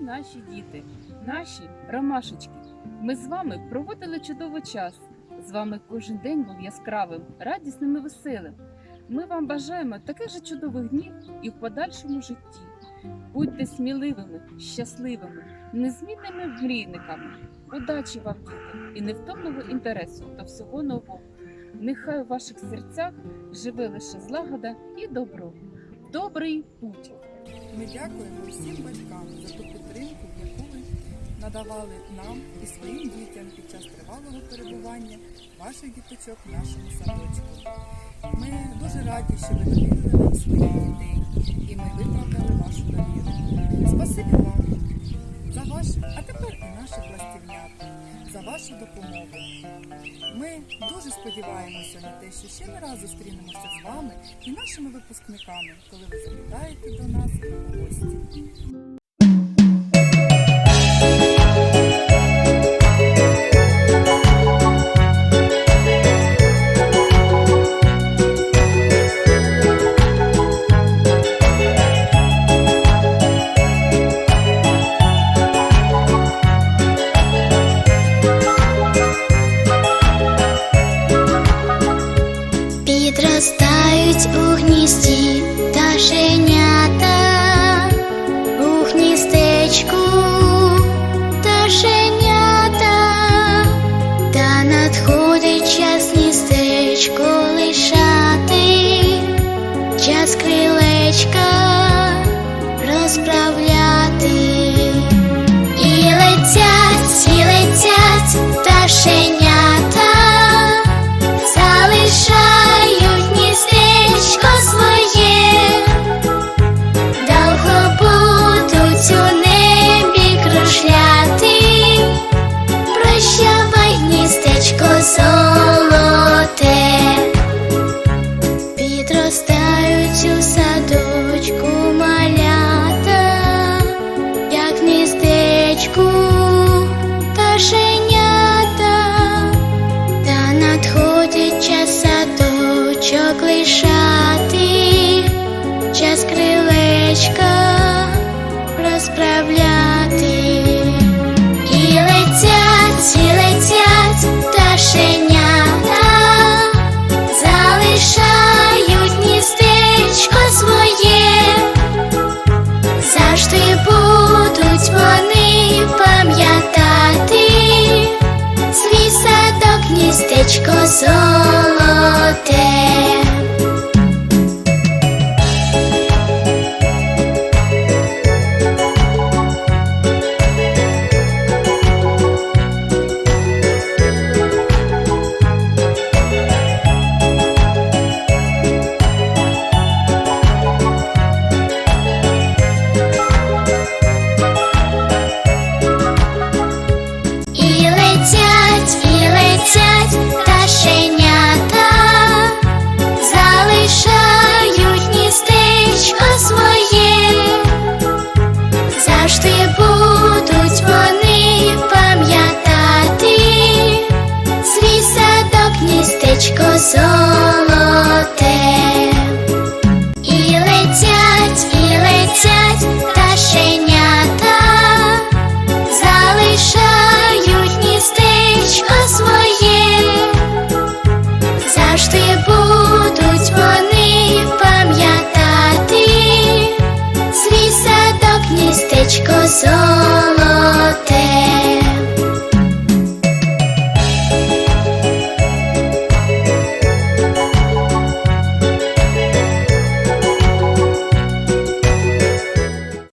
наші діти, наші ромашечки. Ми з вами проводили чудовий час. З вами кожен день був яскравим, радісним і веселим. Ми вам бажаємо таких же чудових днів і в подальшому житті. Будьте сміливими, щасливими, незмінними мрійниками. Удачі вам, діти, і невтомного інтересу до всього нового. Нехай у ваших серцях живе лише злагода і добро. Добрий путь! Ми дякуємо всім батькам за ту підтримку, яку ви надавали нам і своїм дітям під час тривалого перебування ваших діточок в нашому садочку. Ми дуже раді, що ви довірили нам своїх дітей, і ми виправдали вашу довіру. Спасибі вам за ваш, наших властівнят, за вашу допомогу. Ми дуже сподіваємося на те, що ще не раз зустрінемося з вами і нашими випускниками, коли ви завітаєте до нас у гості. Надходить час містечко лишати, час крилечка розправляти. І летять, і летять пташенята, садочок лишати, час крилечка розправляти. І летять, і летять пташенята, залишають гніздечко своє, завжди будуть вони пам'ятати свій садок, золоте. Завжди пам'ятати